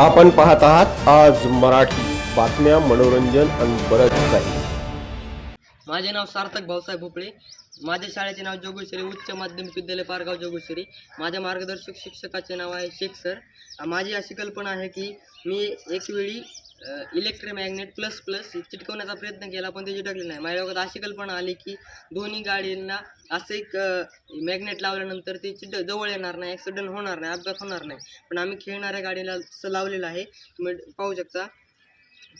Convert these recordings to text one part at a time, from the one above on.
आपण पाहत आहात आज मराठी बातम्या मनोरंजन आणि बरंच काही. माझे नाव सार्थक भाऊसाहेब भोपळे. माझ्या शाळेचे नाव जोगेश्वरी उच्च माध्यमिक विद्यालय पारगाव जोगेश्वरी. माझ्या मार्गदर्शक शिक्षकाचे नाव आहे शेख सर. माझी अशी कल्पना आहे की मी एक वेळी इलेक्ट्रोमॅग्नेट प्लस प्लस चिटकवण्याचा प्रयत्न केला पण ते चिटकले नाही. माझ्या डोक्यात अशी कल्पना आली की दोन्ही गाडींना असं एक मॅग्नेट लावल्यानंतर ते चिट जवळ येणार नाही ॲक्सिडेंट होणार नाही अपघात होणार नाही. पण आम्ही खेळणाऱ्या गाडीला असं लावलेलं आहे. तुम्ही पाहू शकता.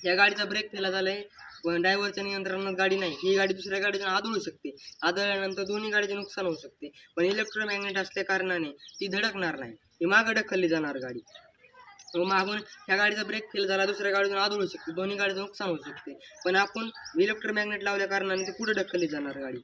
या गाडीचा ब्रेक फेला झाला आहे पण ड्रायव्हरच्या नियंत्रणात गाडी नाही. ही गाडी दुसऱ्या गाडीतून आदळू शकते. आदळल्यानंतर दोन्ही गाडीचे नुकसान होऊ शकते. पण इलेक्ट्रोमॅग्नेट असल्या कारणाने ती धडकणार नाही. ही मागं ढकलली जाणार गाडी. व मागून ह्या गाडीचा ब्रेक फेल झाला दुसऱ्या गाडीतून आदळू शकते. दोन्ही गाडीचं नुकसान होऊ शकते. पण आपण इलेक्ट्रोमॅग्नेट लावल्या कारणाने ती पुढे ढकलली जाणार गाडी.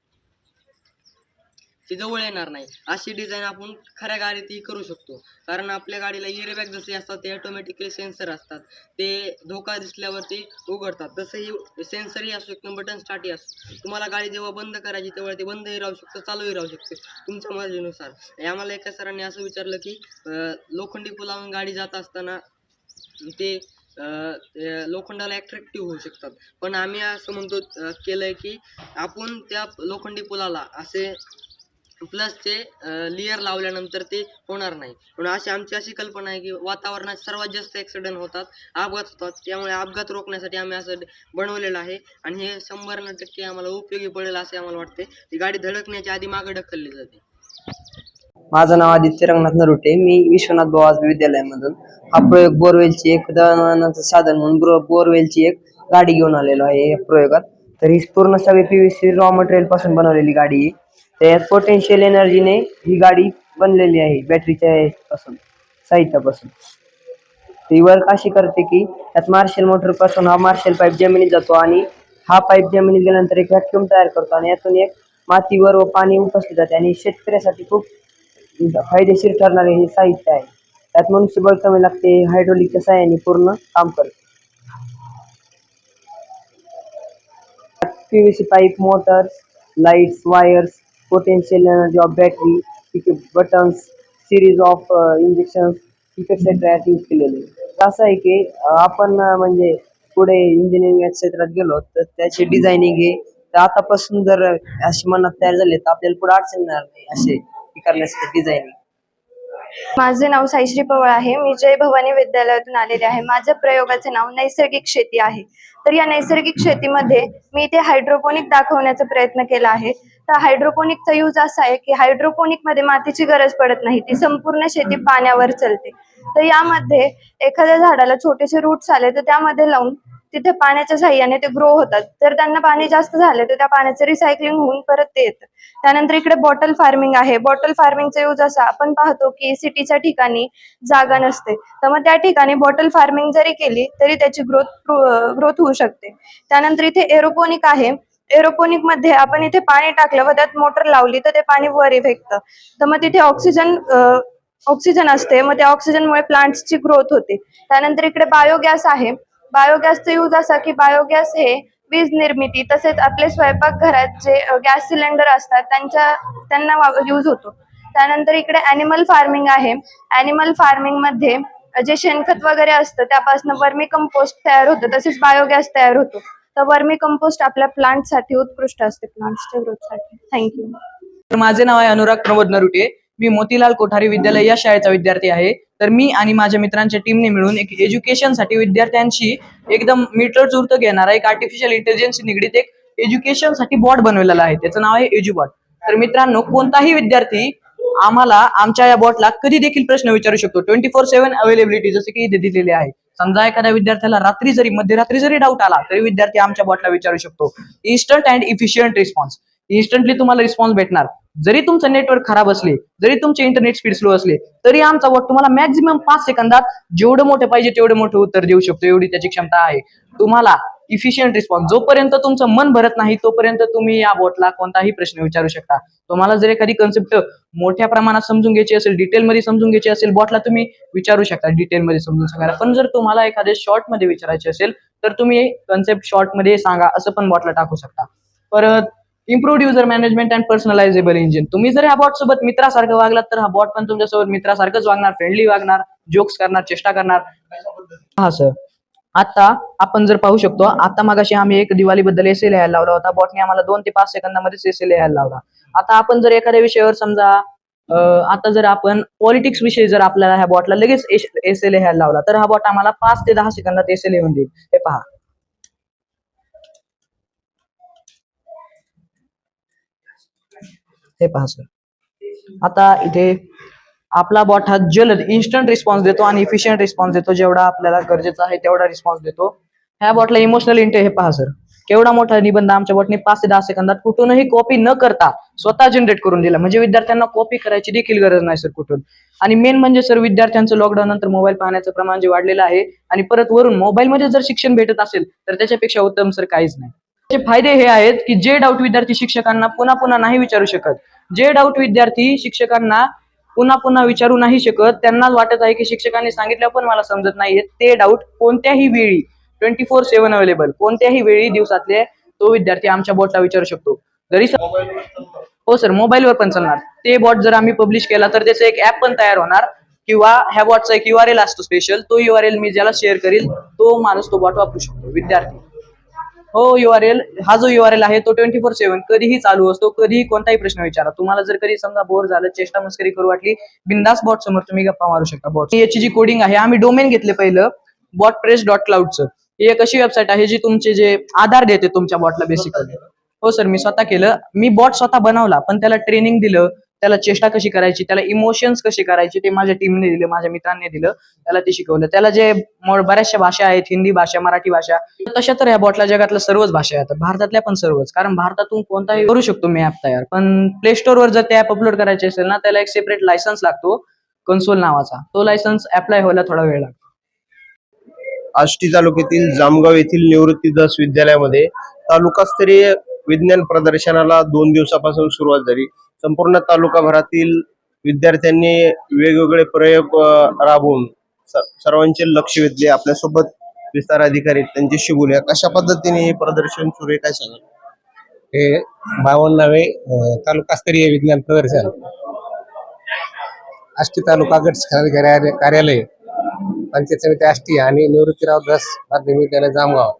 ती जवळ येणार नाही. अशी डिझाईन आपण खऱ्या गाडीत करू शकतो. कारण आपल्या गाडीला एअरबॅग जसे असतात ते ऑटोमॅटिकली सेन्सर असतात. ते धोका दिसल्यावरती उघडतात. तसंही सेन्सरही असू शकतं बटन स्टार्टही असू तुम्हाला गाडी जेव्हा बंद करायची तेव्हा ते बंदही राहू शकतं चालूही राहू शकते तुमच्या मर्जीनुसार. आम्हाला एका सरांनी असं विचारलं की लोखंडी पुलावून गाडी जात असताना ते लोखंडाला ॲट्रॅक्टिव्ह होऊ शकतात. पण आम्ही असं म्हणतो केलं केलंय की आपण त्या लोखंडी पुलाला असे प्लस ते लेअर लावल्यानंतर ते होणार नाही. म्हणून अशी आमची अशी कल्पना आहे की वातावरणात सर्वात जास्त ॲक्सिडेंट होतात अपघात होतात. त्यामुळे अपघात रोखण्यासाठी आम्ही असं बनवलेलं आहे. आणि हे शंभर न टक्के आम्हाला उपयोगी पडेल असे आम्हाला वाटते ही गाडी धडकण्याच्या आधी मागे ढकलली जाते. माझं नाव आदित्य रंगनाथ नरुटे. मी विश्वनाथ बवाज विद्यालयामधून. हा प्रयोग बोरवेलची एक दळणाचं साधन म्हणून बोरवेलची एक गाडी घेऊन आलेलो आहे या प्रयोगात. तर ही पूर्ण सगळी पीव्हीसी रॉ मटेरियलपासून बनवलेली गाडी आहे. त्यात पोटेन्शियल एनर्जीने ही गाडी बनलेली आहे बॅटरीच्या पासून साहित्यापासून. ती वर्क अशी करते की त्यात मार्शल मोटरपासून हा मार्शल पाईप जमिनीत जातो आणि हा पाईप जमिनीत गेल्यानंतर एक व्हॅक्युम तयार करतो आणि यातून एक मातीवर व पाणी उपसले जाते आणि शेतकऱ्यासाठी खूप फायदेशीर ठरणारे हे साहित्य आहे. त्यात मनुष्यबळ कमी लागते हायड्रोलिकच्या सहाय्याने पूर्ण काम करते. P V C pipe motors lights wires potential energy of battery buttons series of injections et cetera use केलेले. असं आहे की आपण म्हणजे पुढे इंजिनिअरिंग क्षेत्रात गेलो तर त्याची डिझायनिंग हे तर आतापासून जर अशी मनात तयार झाले तर आपल्याला पुढे अडचण येणार नाही असे करण्यासाठी डिझायनिंग माझे नाव साईश्री पवळ आहे. मी जय भवानी विद्यालयातून आलेले आहे. माझ्या प्रयोगाचे नाव नैसर्गिक शेती आहे. तर या नैसर्गिक शेतीमध्ये मी इथे हायड्रोपोनिक दाखवण्याचा प्रयत्न केला आहे. तर हायड्रोपोनिकचा यूज असा आहे की हायड्रोपोनिकमध्ये मातीची गरज पडत नाही. ती संपूर्ण शेती पाण्यावर चालते. तर यामध्ये एखाद्या झाडाला छोटेसे रूट्स आले तर त्यामध्ये लावून तिथे पाण्याच्या साह्याने ते ग्रो होतात. तर त्यांना पाणी जास्त झाले तर त्या पाण्याचं रिसायकलिंग होऊन परत ते येतं. त्यानंतर इकडे बॉटल फार्मिंग आहे. बॉटल फार्मिंगचा यूज असा आपण पाहतो की सिटीच्या ठिकाणी जागा नसते. तर मग त्या ठिकाणी बॉटल फार्मिंग जरी केली तरी त्याची ग्रोथ ग्रोथ होऊ शकते. त्यानंतर इथे एरोपोनिक आहे. एरोपोनिकमध्ये आपण इथे पाणी टाकलं व त्यात मोटर लावली तर ते पाणी वर फेकतं. तर मग तिथे ऑक्सिजन ऑक्सिजन असते. मग त्या ऑक्सिजनमुळे प्लांट्सची ग्रोथ होते. त्यानंतर इकडे बायोगॅस आहे. बायोगॅसचा यूज असा की बायोगॅस हे वीज निर्मिती तसेच आपले स्वयंपाकघरात जे गॅस सिलेंडर असतात त्यांच्या त्यांना यूज होतो. त्यानंतर इकडे अॅनिमल फार्मिंग आहे. अॅनिमल फार्मिंगमध्ये जे शेणखत वगैरे असतं त्यापासून वर्मी कंपोस्ट तयार होतं. तसेच बायोगॅस तयार होतो. तर वर्मी कंपोस्ट आपल्या प्लांटसाठी उत्कृष्ट असते प्लांट्सच्या ग्रोथसाठी थँक्यू तर माझे नाव आहे अनुराग प्रमोद नरुटे. मी मोतीलाल कोठारी विद्यालय या शाळेचा विद्यार्थी आहे. तर मी आणि माझ्या मित्रांच्या टीमने मिळून एक एज्युकेशनसाठी विद्यार्थ्यांशी एकदम मीटर चुरत घेणारा एक आर्टिफिशियल इंटेलिजन्स निगडीत एक एज्युकेशनसाठी बॉट बनवलेला आहे. त्याचं नाव आहे एज्युबॉट तर मित्रांनो कोणताही विद्यार्थी आम्हाला आमच्या या बॉटला कधी देखील प्रश्न विचारू शकतो. ट्वेंटी फोर सेव्हन अवेलेबिलिटी जसे की इथे दिलेले आहे. समजा एखाद्या विद्यार्थ्याला रात्री जरी मध्यरात्री जरी डाऊट आला तरी विद्यार्थी आमच्या बॉटला विचारू शकतो. Instant and efficient response instantly तुम्हाला रिस्पॉन्स भेटणार. जरी तुमचं नेटवर्क खराब असले जरी तुमचे इंटरनेट स्पीड स्लो असले तरी आमचा बॉट तुम्हाला मॅक्झिमम पाच सेकंदात जेवढं मोठं पाहिजे तेवढं मोठं उत्तर देऊ शकतो. एवढी त्याची क्षमता आहे. तुम्हाला इफिशियंट रिस्पॉन्स जोपर्यंत तुमचं मन भरत नाही तोपर्यंत तुम्ही या बोटला कोणताही प्रश्न विचारू शकता. तुम्हाला जर एखादी कन्सेप्ट मोठ्या प्रमाणात समजून घ्यायची असेल डिटेलमध्ये समजून घ्यायची असेल बॉटला तुम्ही विचारू शकता डिटेलमध्ये समजून सांगायला. पण जर तुम्हाला एखाद्या शॉर्टमध्ये विचारायचे असेल तर तुम्ही कन्सेप्ट शॉर्टमध्ये सांगा असं पण बॉटला टाकू शकता. परत improved user management and personalisable engine तुम्ही जर ह्या बॉट सोबत मित्रासारखं वागलात तर हा बॉट पण तुमच्यासोबत मित्रासारखंच वागणार फ्रेंडली वागणार जोक्स करणार चेष्टा करणार. हा सर आता आपण जर पाहू शकतो आता मगाशी आम्ही एक दिवाळी बद्दल एसे लिहायला लावला होता. बॉटने आम्हाला दोन ते पाच सेकंदामध्येच एसे लिहायला लावला. आता आपण जर एखाद्या विषयावर समजा आता जर आपण पॉलिटिक्स विषयी जर आपल्याला ह्या बॉटला लगेच एसे लिहायला लावला तर हा बॉट आम्हाला पाच ते दहा सेकंदात एसे लिहून देईल. हे पहा. हे पहा सर आता इथे आपला बॉट हा जलद इन्स्टंट रिस्पॉन्स देतो आणि इफिशियंट रिस्पॉन्स देतो. जेवढा आपल्याला गरजेचा आहे तेवढा रिस्पॉन्स देतो. ह्या बॉटला इमोशनल इंटे हे पहा सर केवढा मोठा निबंध आमच्या बॉटने पाच ते दहा सेकंदात कुठूनही कॉपी न करता स्वतः जनरेट करून दिला. म्हणजे विद्यार्थ्यांना कॉपी करायची देखील गरज नाही सर कुठून. आणि मेन म्हणजे सर विद्यार्थ्यांचं लॉकडाऊन नंतर मोबाईल पाहण्याचं प्रमाण जे वाढलेलं आहे आणि परत वरून मोबाईलमध्ये जर शिक्षण भेटत असेल तर त्याच्यापेक्षा उत्तम सर काहीच नाही. त्याचे फायदे हे आहेत की जे डाऊट विद्यार्थी शिक्षकांना पुन्हा पुन्हा नाही विचारू शकत. जे डाऊट विद्यार्थी शिक्षकांना पुन्हा पुन्हा विचारू नाही शकत. त्यांना वाटत आहे की शिक्षकांनी सांगितलं पण मला समजत नाहीये. ते डाऊट कोणत्याही वेळी ट्वेंटी फोर सेव्हन अवेलेबल कोणत्याही वेळी दिवसातले तो विद्यार्थी आमच्या बोटला विचारू शकतो. जरी सर हो सर मोबाईलवर पण चालणार. ते बॉट जर आम्ही पब्लिश केला तर त्याचं एक ऍप पण तयार होणार. किंवा ह्या बॉटचा एक युआरएल असतो स्पेशल तो युआरएल मी ज्याला शेअर करील तो माणूस तो बॉट वापरू शकतो. विद्यार्थी. हो युआरएल हा जो युआरएल आहे तो ट्वेंटी फोर सेव्हन कधीही चालू असतो कधीही कोणताही प्रश्न विचारा. तुम्हाला जर कधी समजा बोर झालं चेष्टा मस्करी करू वाटली बिंदास बॉट समोर तुम्ही गप्पा मारू शकता बॉट याची जी कोडिंग आहे आम्ही डोमेन घेतले पहिलं बॉट प्रेस डॉट क्लाउडचं ही एक अशी वेबसाईट आहे जी तुमचे जे आधार देते तुमच्या बॉटला बेसिकली हो सर मी स्वतः केलं. मी बॉट स्वतः बनवला पण त्याला ट्रेनिंग दिलं त्याला चेष्टा कशी करायची त्याला इमोशन्स कशी करायचे ते माझ्या टीमने दिले माझ्या मित्रांनी दिलं त्याला ते शिकवलं. त्याला जे बऱ्याचशा भाषा आहेत हिंदी भाषा मराठी भाषा तशा तर ह्या बॉटला जगातल्या सर्वच भाषा आहेत. भारतातल्या पण सर्वच. कारण भारतातून कोणताही करू शकतो मी ऍप तयार. पण प्ले वर जर ते ऍप अपलोड करायचे असेल ना त्याला एक सेपरेट लायसन्स लागतो कन्सोल नावाचा. तो लायसन्स अप्लाय व्हायला थोडा वेळ लागतो. आष्टी तालुक्यातील जामगाव येथील निवृत्तीदास विद्यालयामध्ये तालुकास्तरीय विज्ञान प्रदर्शनाला दोन दिवसापासून सुरुवात झाली. संपूर्ण तालुकाभरातील विद्यार्थ्यांनी वेगवेगळे प्रयोग राबवून सर्वांचे लक्ष वेधले. आपल्यासोबत विस्तार अधिकारी आहेत, त्यांच्याशी बोलूया कशा पद्धतीने हे प्रदर्शन सुरू आहे काय सांगा हे बावन्नावे तालुकास्तरीय विज्ञान प्रदर्शन. आष्टी तालुका गट शिक्षणाधिकारी कार्यालय पंचायत समिती आष्टी आणि निवृत्तीराव दास माध्यमिक विद्यालय जामगाव.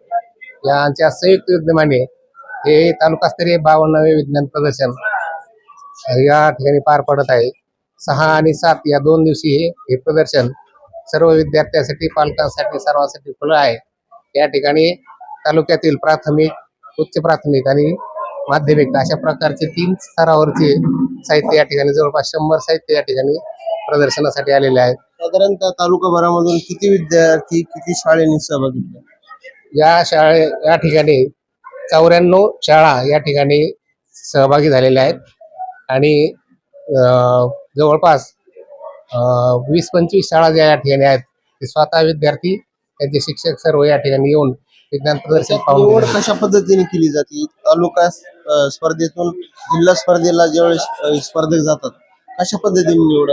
यांच्या संयुक्त विद्यमाने हे तालुकास्तरीय बावन्नावे विज्ञान प्रदर्शन या ठिकाणी पार पडत आहे. सहा आणि सात या दोन दिवशी हे हे प्रदर्शन सर्व विद्यार्थ्यांसाठी पालकांसाठी सर्वांसाठी खुलं आहे. या ठिकाणी तालुक्यातील प्राथमिक उच्च प्राथमिक आणि माध्यमिक अशा प्रकारचे तीन स्तरावरचे साहित्य या ठिकाणी जवळपास शंभर साहित्य या ठिकाणी प्रदर्शनासाठी आलेले आहेत. साधारणतः तालुकाभरामधून किती विद्यार्थी किती शाळेने सहभाग घेतला? या शाळे या ठिकाणी चौऱ्याण्णव शाळा या ठिकाणी सहभागी झालेल्या आहेत. आणि जवळपास वीस पंचवीस शाळा ज्या या ठिकाणी आहेत ते स्वतः विद्यार्थी त्यांचे शिक्षक सर्व या ठिकाणी येऊन विज्ञान प्रदर्शन पाहून. कशा पद्धतीने केली जाते? तालुका स्पर्धेतून जिल्हा स्पर्धेला ज्यावेळेस स्पर्धक जातात कशा पद्धतीने निवड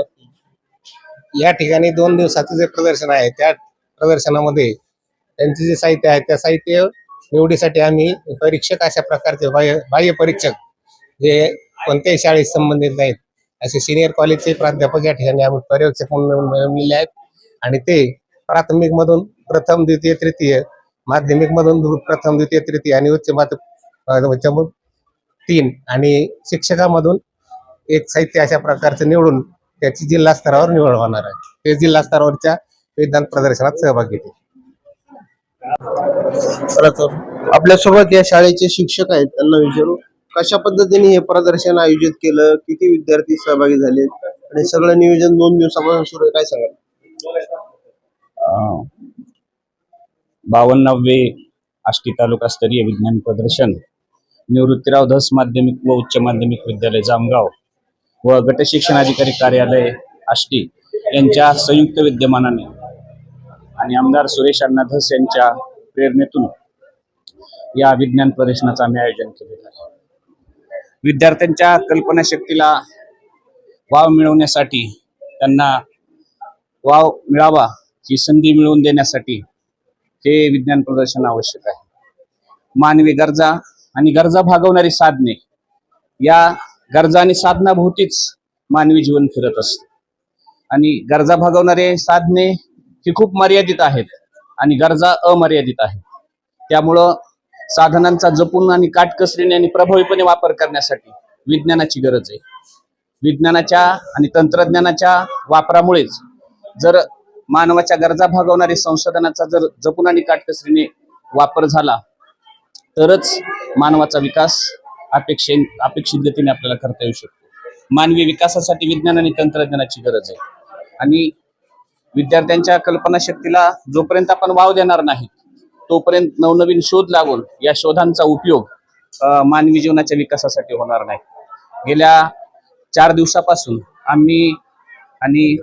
या ठिकाणी दोन दिवसाचं जे प्रदर्शन आहे त्या प्रदर्शनामध्ये त्यांचे जे साहित्य आहे त्या साहित्य निवडीसाठी आम्ही परीक्षक अशा प्रकारचे बाह्य बाह्य परीक्षक जे कोणत्याही शाळेत संबंधित नाहीत असे सिनियर कॉलेजचे प्राध्यापक या ठिकाणी आम्ही पर्यवेक्षक म्हणून मिळवलेले आहेत. आणि ते प्राथमिक मधून प्रथम द्वितीय तृतीय माध्यमिक मधून प्रथम द्वितीय तृतीय आणि उच्च माध्यम तीन आणि शिक्षकामधून एक साहित्य अशा प्रकारचं निवडून त्याची जिल्हा स्तरावर निवड होणार आहे. ते जिल्हा स्तरावरच्या विज्ञान प्रदर्शनात सहभाग घेतील चला तर आपल्यासोबत या शाळेचे शिक्षक आहेत त्यांना विचारू कशा पद्धतीने हे प्रदर्शन आयोजित केलं किती विद्यार्थी सहभागी झाले आणि सगळं नियोजन दोन दिवसापासून सुरू आहे काय सांगाल? बावन्नावे आष्टी तालुकास्तरीय विज्ञान प्रदर्शन निवृत्तीराव धस माध्यमिक व उच्च माध्यमिक विद्यालय जामगाव व गट शिक्षणाधिकारी कार्यालय आष्टी यांच्या संयुक्त विद्यमानाने आणि आमदार सुरेश अण्णा धस यांच्या प्रेरणेतून या विज्ञान प्रदर्शनाचं आम्ही आयोजन केलेलं आहे. विद्यार्थ्यांच्या कल्पनाशक्तीला वाव मिळवण्यासाठी त्यांना वाव मिळावा ही संधी मिळवून देण्यासाठी हे विज्ञान प्रदर्शन आवश्यक आहे. मानवी गरजा आणि गरजा भागवणारी साधने या गरजा आणि साधनाभोवतीच मानवी जीवन फिरत असते. आणि गरजा भागवणारे साधने ती खूप मर्यादित आहेत आणि गरजा अमर्यादित आहेत. त्यामुळं साधनांचा जपून आणि काटकसरीने आणि प्रभावीपणे वापर करण्यासाठी विज्ञानाची गरज आहे. विज्ञानाच्या आणि तंत्रज्ञानाच्या वापरामुळेच जर मानवाच्या गरजा भागवणारे संशोधनाचा जर जपून आणि काटकसरीने वापर झाला तरच मानवाचा विकास अपेक्षे अपेक्षित गतीने आपल्याला करता येऊ शकतो. मानवी विकासासाठी विज्ञान आणि तंत्रज्ञानाची गरज आहे. आणि विद्यार्थ्यांच्या कल्पनाशक्तीला जोपर्यंत आपण वाव देणार नाही तोपर्यंत नवनवीन शोध लागून या शोधांचा उपयोग मानवी जीवनाच्या विकासासाठी होणार नाही. गेल्या चार दिवसापासून आम्ही आणि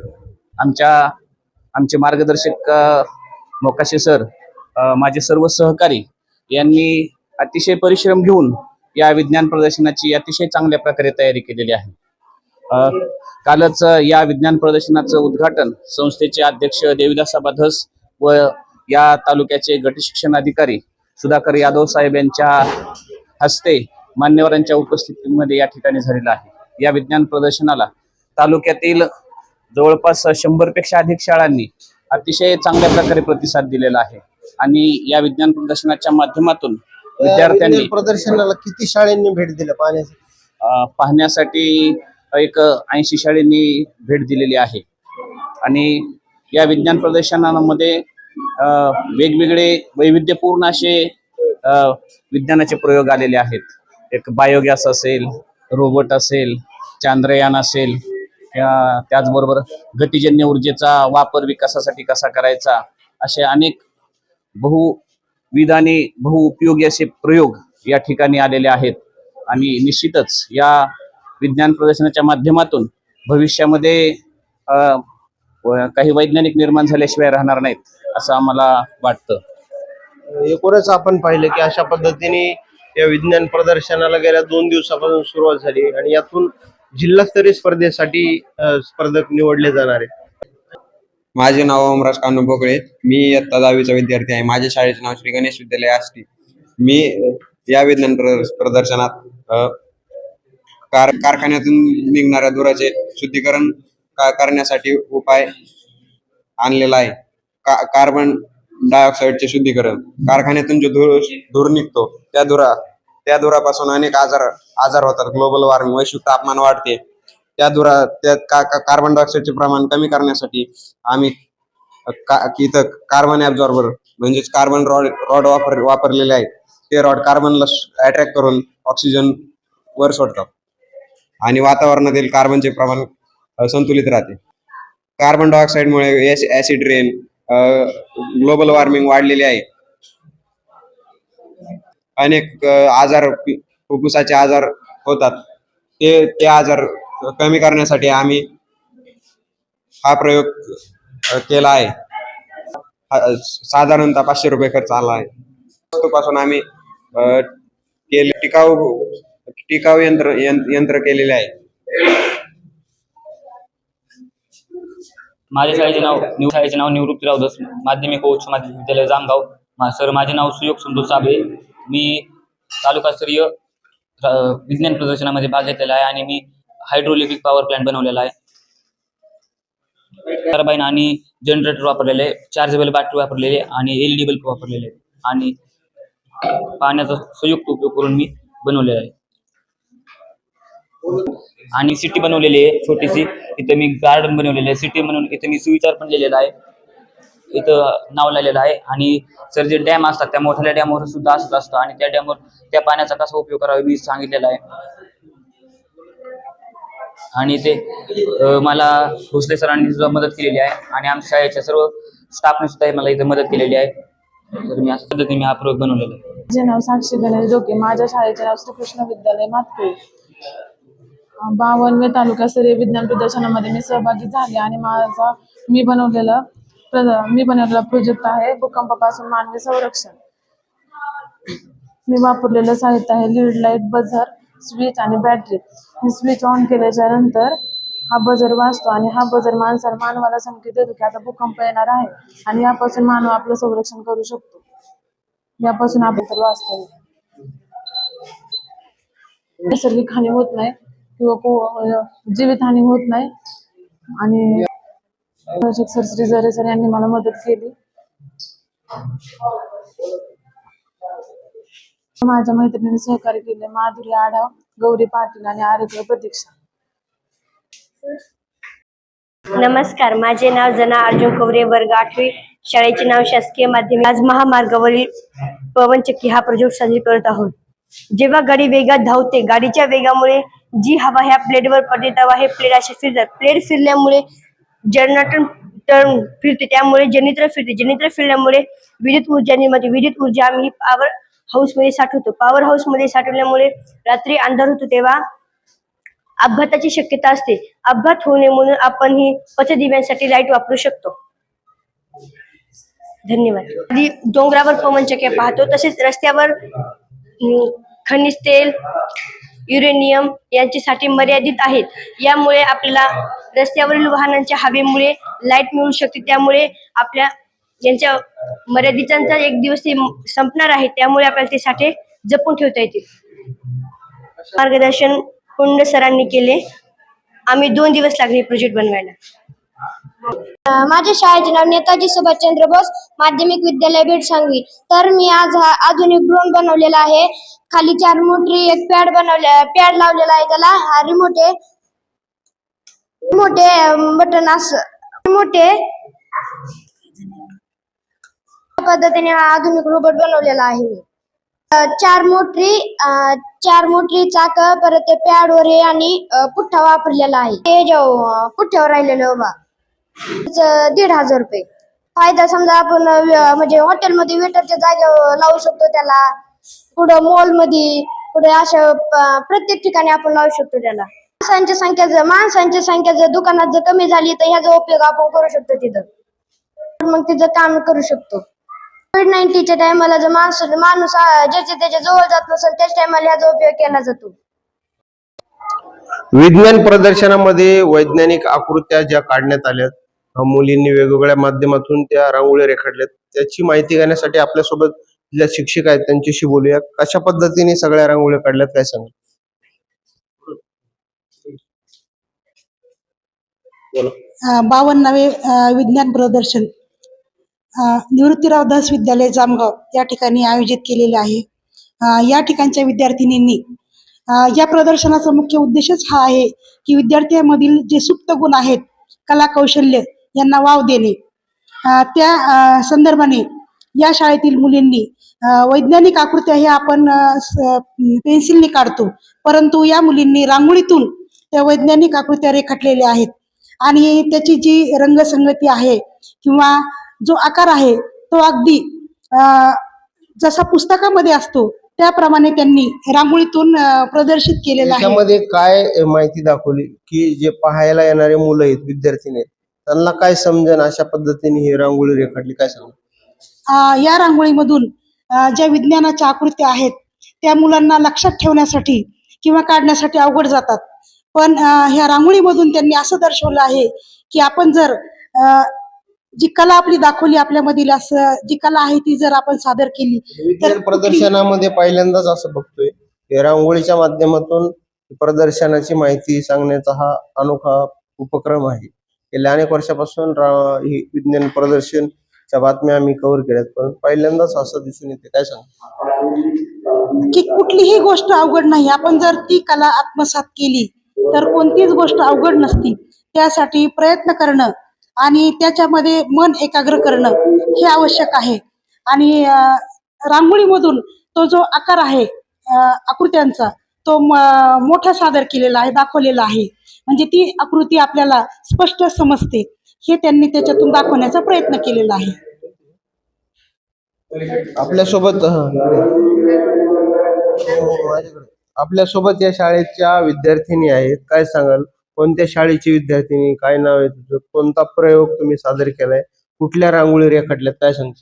आमच्या आमचे मार्गदर्शक मोकाशे सर माझे सर्व सहकारी यांनी अतिशय परिश्रम घेऊन या विज्ञान प्रदर्शनाची अतिशय चांगल्या प्रकारे तयारी केलेली आहे. कालच या विज्ञान प्रदर्शनाचं उद्घाटन संस्थेचे अध्यक्ष देविदास धस व या तालुक्याचे गट शिक्षण अधिकारी सुधाकर यादव साहेब यांच्या हस्ते मान्यवरांच्या उपस्थितीमध्ये या ठिकाणी झालेलं आहे. या विज्ञान प्रदर्शनाला तालुक्यातील जवळपास शंभरपेक्षा अधिक शाळांनी अतिशय चांगल्या प्रकारे प्रतिसाद दिलेला आहे आणि या विज्ञान प्रदर्शनाच्या माध्यमातून विद्यार्थ्यांनी प्रदर्शनाला किती शाळांनी भेट दिल्या पाहण्यासाठी? पाहण्यासाठी एक ऐंशी शाळेंनी भेट दिलेली आहे. आणि या विज्ञान प्रदर्शनामध्ये वेगवेगळे वैविध्यपूर्ण असे विज्ञानाचे प्रयोग आलेले आहेत. एक बायोगॅस असेल रोबोट असेल चांद्रयान असेल त्याचबरोबर गतिजन्य ऊर्जेचा वापर विकासासाठी कसा करायचा असे अनेक बहुविध आणि बहुउपयोगी असे प्रयोग या ठिकाणी आलेले आहेत. आणि निश्चितच या विज्ञान प्रदर्शनाच्या माध्यमातून भविष्यामध्ये काही वैज्ञानिक निर्माण झाल्याशिवाय राहणार नाहीत असं आम्हाला वाटतं. एकूणच आपण पाहिलं की अशा पद्धतीने या विज्ञान प्रदर्शनाला गेल्या दोन दिवसापासून सुरुवात झाली आणि यातून जिल्हास्तरीय स्पर्धेसाठी स्पर्धक निवडले जाणार आहेत? माझे नाव ओमराज कानू भोकळे मी इयत्ता दहावीचा विद्यार्थी आहे. माझ्या शाळेचे नाव श्री गणेश विद्यालय आष्टी. मी या विज्ञान प्रद- प्रदर्शनात अ, कार कारखान्यातून निघणाऱ्या धुराचे शुद्धीकरण करण्यासाठी उपाय आणलेला आहे. का कार्बन डायऑक्साईडचे शुद्धीकरण. कारखान्यातून जो धूर धूर निघतो त्या धुरा त्या धुरापासून अनेक आजार आजार होतात. ग्लोबल वॉर्मिंग वैश्विक तापमान वाढते. त्या धुरा त्या का का- कार्बन डायऑक्साईडचे प्रमाण कमी करण्यासाठी आम्ही का इथं कार्बन ऍब्झॉर्बर म्हणजेच कार्बन रॉड रॉड वापर वापरलेले आहेत. ते रॉड कार्बनला अट्रॅक्ट करून ऑक्सिजन वर सोडतात. आणि वातावरणातील कार्बनचे प्रमाण संतुलित राहते. कार्बन डायऑक्साईडमुळे ऍसिड रेन ग्लोबल वॉर्मिंग वाढलेली आहे. अनेक आजार फुफ्फुसाचे आजार होतात. ते ते आजार कमी करण्यासाठी आम्ही हा प्रयोग केला आहे. हा, साधारणतः पाचशे रुपये खर्च आला आहे. पासून आम्ही केले टिकाऊ टिकाव यंत्र यंत्र केलेले आहे. माझ्या शाळेचे नाव निव शाळेचे नाव निवृत्तीराव दस माध्यमिक व उच्च माध्यमिक विद्यालय जामगाव. मा सर माझे नाव सुयोग संतोष साबळे. मी तालुकास्तरीय विज्ञान प्रदर्शनामध्ये भाग घेतलेला आहे आणि मी हायड्रोलिपिक पॉवर प्लांट बनवलेला आहे. टर्बाईन आणि जनरेटर वापरलेले चार्जेबल बॅटरी वापरलेले आणि एल डी बल्ब वापरलेले. आणि पाण्याचा संयुक्त उपयोग करून मी बनवलेला आहे. आणि सिटी बनवलेली आहे छोटीशी. इथं मी गार्डन बनवलेलं आहे. सिटी म्हणून इथं मी सुविचार पण लिहिलेला आहे. इथं नाव लिहिलेलं आहे. आणि सर जे डॅम असतात त्या मोठ्या डॅमवर सुद्धा असत असतं. आणि त्या डॅमवर त्या पाण्याचा कसा उपयोग करावा मी सांगितलेला आहे. आणि ते मला भोसले सरांनी सुद्धा मदत केलेली आहे. आणि आमच्या शाळेच्या सर्व स्टाफने सुद्धा मला इथं मदत केलेली आहे. तर मी अशा पद्धतीने मी हा प्रयोग बनवलेला आहे. माझे नाव साक्षी गणेश डोके माझ्या शाळेचे नाव श्रीकृष्ण विद्यालय मातपूर बावनवे तालुकास्तरीय विज्ञान प्रदर्शनामध्ये मी सहभागी झाले आणि माझा मी बनवलेलं प्र मी बनवलेला प्रोजेक्ट आहे भूकंपापासून मानवी संरक्षण. मी वापरलेलं साहित्य आहे लीड लाइट बझर स्विच आणि बॅटरी हे स्विच ऑन केल्याच्यानंतर हा बजर वाचतो आणि हा बजर माणसाला मानवाला संकेत देतो की आता भूकंप येणार आहे आणि यापासून मानव आपलं संरक्षण करू शकतो. यापासून आपण तर वाचता येईल नैसर्गिक हानी होत नाही. किंवा को होत नाही. आणि सर श्री जरे सर यांनी मला मदत केली. माझ्या मैत्रिणीने सहकार्य केले. माधुरी आढाव गौरी पाटील आणि आरोग्य प्रतीक्षा. नमस्कार. माझे नाव जना अर्जुन कवरे वर्ग आठवी. शाळेचे नाव शासकीय माध्यमिक. आज महामार्गावरील पवनचक्की हा प्रयोग साजरी करत आहोत. जेव्हा गाडी वेगात धावते गाडीच्या वेगामुळे जी हवा ह्या प्लेटवर पडते तेव्हा हे प्लेट असे फिरतात प्लेट फिरल्यामुळे जनरेटर टर्न फिरते. त्यामुळे जनित्र फिरते. जनित्र फिरल्यामुळे विद्युत ऊर्जा निर्माते विद्युत ऊर्जा आम्ही पॉवर हाऊसमध्ये साठवतो. पॉवर हाऊसमध्ये साठवल्यामुळे रात्री अंधार होतो तेव्हा अपघाताची शक्यता असते. अपघात होऊ नये म्हणून आपण ही पथदिव्यांसाठी लाइट वापरू शकतो. धन्यवाद. आधी डोंगरावर पवनचक्या पाहतो. तसेच रस्त्यावर खनिज तेल युरेनियम यांच्यासाठी मर्यादित आहेत. यामुळे आपल्याला रस्त्यावरील वाहनांच्या हवेमुळे लाइट मिळू शकते. त्यामुळे आपल्या यांच्या मर्यादितांचा एक दिवस ते संपणार आहे. त्यामुळे आपल्याला ते साठे जपून ठेवता येतील. मार्गदर्शन कुंड सरांनी केले. आम्ही दोन दिवस लागले प्रोजेक्ट बनवायला. माझ्या शाळेचे नाव नेताजी सुभाषचंद्र बोस माध्यमिक विद्यालय भेट सांगवी तर मी आज हा आधुनिक ड्रोन बनवलेला आहे. खाली चार मोटरी एक पॅड बनवले पॅड लावलेला आहे त्याला. हा रिमोट आहे. मोठे बटन अस. मोठे पद्धतीने आधुनिक रोबोट बनवलेला आहे मी. चार मोटरी चार मोटरी चाक परत ते पॅड वर आणि पुठ्ठा वापरलेला आहे. ते जो पुठ्ठ्यावर राहिलेलं बा दीड हजार रुपये. फायदा समजा आपण म्हणजे हॉटेलमध्ये वेटरच्या जागेवर लावू शकतो त्याला. पुढं मॉलमध्ये पुढे अशा प्रत्येक ठिकाणी आपण लावू शकतो त्याला. माणसांची संख्या जर माणसांची संख्या जर दुकानात जर कमी झाली तर ह्याचा उपयोग आपण करू शकतो तिथं. मग तिचं काम करू शकतो. कोविड नाईन्टीनच्या टायमाला जर माणूस माणूस ज्याच्या त्याच्याजवळ जात नसेल त्याच टायमाला ह्याचा उपयोग केला जातो. विज्ञान प्रदर्शनामध्ये वैज्ञानिक आकृत्या ज्या काढण्यात आल्यात मुलींनी वेगवेगळ्या माध्यमातून त्या रांगोळी रेखाटल्यात. त्याची माहिती घेण्यासाठी आपल्यासोबत ज्या शिक्षक आहेत त्यांच्याशी बोलूया. कशा पद्धतीने सगळ्या रांगोळ्या काढल्यात काय सांगा बावन्नावे विज्ञान प्रदर्शन. निवृत्तीराव दास विद्यालय जामगाव या ठिकाणी आयोजित केलेले आहे. या ठिकाणच्या विद्यार्थिनींनी या प्रदर्शनाचा मुख्य उद्देशच हा आहे की विद्यार्थ्यांमधील जे सुप्त गुण आहेत कला कौशल्य यांना वाव देणे. त्या संदर्भाने या शाळेतील मुलींनी वैज्ञानिक आकृत्या हे आपण पेन्सिलने काढतो. परंतु या मुलींनी रांगोळीतून त्या वैज्ञानिक आकृत्या रेखाटलेल्या आहेत. आणि त्याची जी रंगसंगती आहे किंवा जो आकार आहे तो अगदी अ, जसा पुस्तकामध्ये असतो त्याप्रमाणे त्यांनी रांगोळीतून प्रदर्शित केलेला आहे. त्यामध्ये काय माहिती दाखवली की जे पाहायला येणारे मुलं आहेत विद्यार्थी आहेत त्यांना काय समजेन अशा पद्धतीने ही रांगोळी रेखाटली? काय सांगा? या रांगोळीमधून ज्या विज्ञानाच्या आकृत्या आहेत त्या मुलांना लक्षात ठेवण्यासाठी किंवा काढण्यासाठी अवघड जातात. पण ह्या रांगोळीमधून त्यांनी असं दर्शवलं आहे की आपण जर जी कला आपली दाखवली आपल्यामधील असं जी कला आहे ती जर आपण सादर केली विज्ञान प्रदर्शनामध्ये पहिल्यांदाच असं बघतोय. की रांगोळीच्या माध्यमातून प्रदर्शनाची माहिती सांगण्याचा हा अनोखा उपक्रम आहे. गेल्या अनेक वर्षापासून रा- ही विज्ञान प्रदर्शनच्या बातम्या आम्ही कव्हर केल्यात. पण पहिल्यांदाच असं दिसून येते. काय सांग? की कुठलीही गोष्ट अवघड नाही. आपण जर ती कला आत्मसात केली तर कोणतीच गोष्ट अवघड नसती. त्यासाठी प्रयत्न करणं आणि त्याच्यामध्ये मन एकाग्र करणं हे आवश्यक आहे. आणि रांगोळीमधून तो जो आकार आहे आकृत्यांचा तो मोठा सादर केलेला आहे दाखवलेला आहे. म्हणजे ती आकृती आपल्याला स्पष्ट समजते. हे त्यांनी त्याच्यातून दाखवण्याचा प्रयत्न केलेला आहे. आपल्यासोबत. आपल्यासोबत या शाळेच्या विद्यार्थिनी आहेत. काय सांगाल? कोणत्या शाळेची विद्यार्थिनी? काय नाव आहे तुझं? कोणता प्रयोग तुम्ही सादर केलाय? कुठल्या रांगोळी रेखाटल्यात? काय सांग.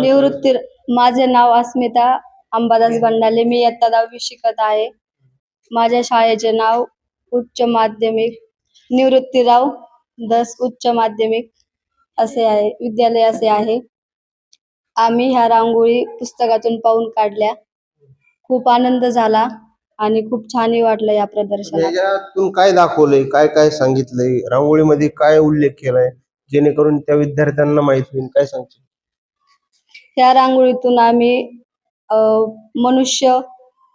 निवृत्ती माझे नाव अस्मिता अंबादास बंडाले. मी इयत्ता दहावी शिकत आहे. माझ्या शाळेचे नाव उच्च माध्यमिक निवृत्तीराव दस उच्च माध्यमिक असे आहे विद्यालय असे आहे. आम्ही ह्या रांगोळी पुस्तकातून पाहून काढल्या. खूप आनंद झाला आणि खूप छानही वाटलं या प्रदर्शनात. काय दाखवलंय? काय काय सांगितलंय? रांगोळीमध्ये काय उल्लेख केलाय? जेणेकरून त्या विद्यार्थ्यांना माहीत होईल. काय सांगशील? या रांगोळीतून आम्ही अ, मनुष्य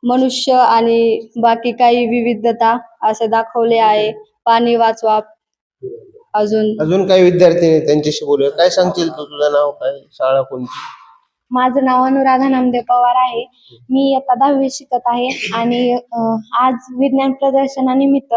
मनुष्य आणि बाकी काही विविधता असे दाखवले आहे. पाणी वाचवा. अजून अजून काही विद्यार्थी त्यांच्याशी बोलूया. काय सांगतील तू? तुझं नाव काय? शाळा कोणती? माझं नाव अनुराधा नामदेव पवार आहे. मी आता दहावी शिकत आहे आणि आज विज्ञान प्रदर्शनानिमित्त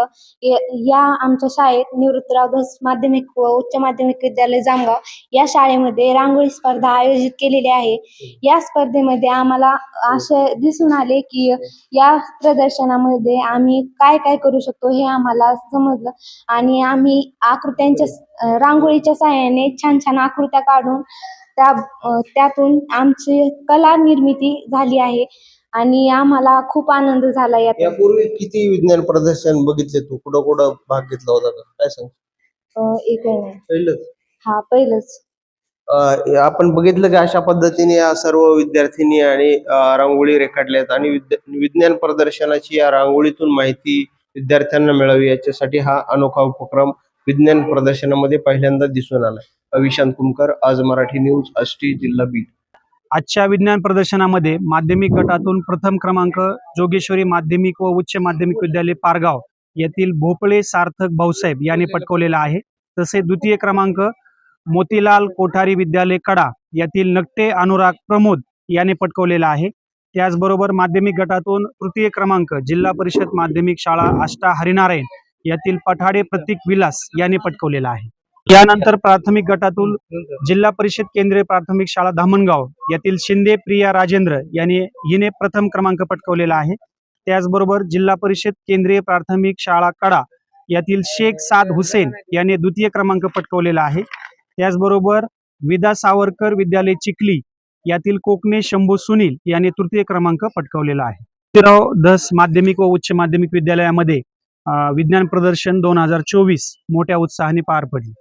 या आमच्या शाळेत निवृत्तराव धस माध्यमिक व उच्च माध्यमिक विद्यालय जामगाव या शाळेमध्ये रांगोळी स्पर्धा आयोजित केलेली आहे. या स्पर्धेमध्ये आम्हाला असे दिसून आले की या प्रदर्शनामध्ये आम्ही काय काय करू शकतो हे आम्हाला समजलं आणि आम्ही आकृत्यांच्या रांगोळीच्या सहाय्याने छान छान आकृत्या काढून त्या त्यातून आमची कला निर्मिती झाली आहे आणि आम्हाला खूप आनंद झाला यात यापूर्वी किती विज्ञान प्रदर्शन बघितले तू? कुठं कुठं भाग घेतला होता का? काय सांग? अ, नाही. पहिलंच. हा पहिलंच. अं, आपण बघितलं की अशा पद्धतीने या सर्व विद्यार्थिनी आणि अं, रांगोळी रेखाटल्यात आणि विद्या- विज्ञान प्रदर्शनाची या रांगोळीतून माहिती विद्यार्थ्यांना मिळावी याच्यासाठी हा अनोखा उपक्रम विज्ञान प्रदर्शनामध्ये पहिल्यांदा दिसून आला. अविशांत कुमकर आज मराठी न्यूज आष्टी जिल्हा बीड. आजच्या विज्ञान प्रदर्शनामध्ये माध्यमिक गटातून प्रथम क्रमांक जोगेश्वरी माध्यमिक व उच्च माध्यमिक विद्यालय पारगाव येथील भोपळे सार्थक भाऊसाहेब यांनी पटकवलेला आहे. तसे द्वितीय क्रमांक मोतीलाल कोठारी विद्यालय कडा यातील नकटे अनुराग प्रमोद यांनी पटकवलेला आहे. त्याचबरोबर माध्यमिक गटातून तृतीय क्रमांक जिल्हा परिषद माध्यमिक शाळा आष्टा हरिनारायण यातील पठाडे प्रतीक विलास यांनी पटकवलेला आहे. यानंतर प्राथमिक गटातून जिल्हा परिषद केंद्रीय प्राथमिक शाळा धामणगाव यातील शिंदे प्रिया राजेंद्र यांनी हिने प्रथम क्रमांक पटकवलेला आहे. त्याचबरोबर जिल्हा परिषद केंद्रीय प्राथमिक शाळा कडा यातील शेख साद हुसेन यांनी द्वितीय क्रमांक पटकवलेला आहे. त्याचबरोबर विदा सावरकर विद्यालय चिखली यातील कोकणे शंभू सुनील यांनी तृतीय क्रमांक पटकवलेला आहे. धस माध्यमिक व उच्च माध्यमिक विद्यालयामध्ये विज्ञान प्रदर्शन दोन हजार चोवीस मोठ्या उत्साहाने पार पडली.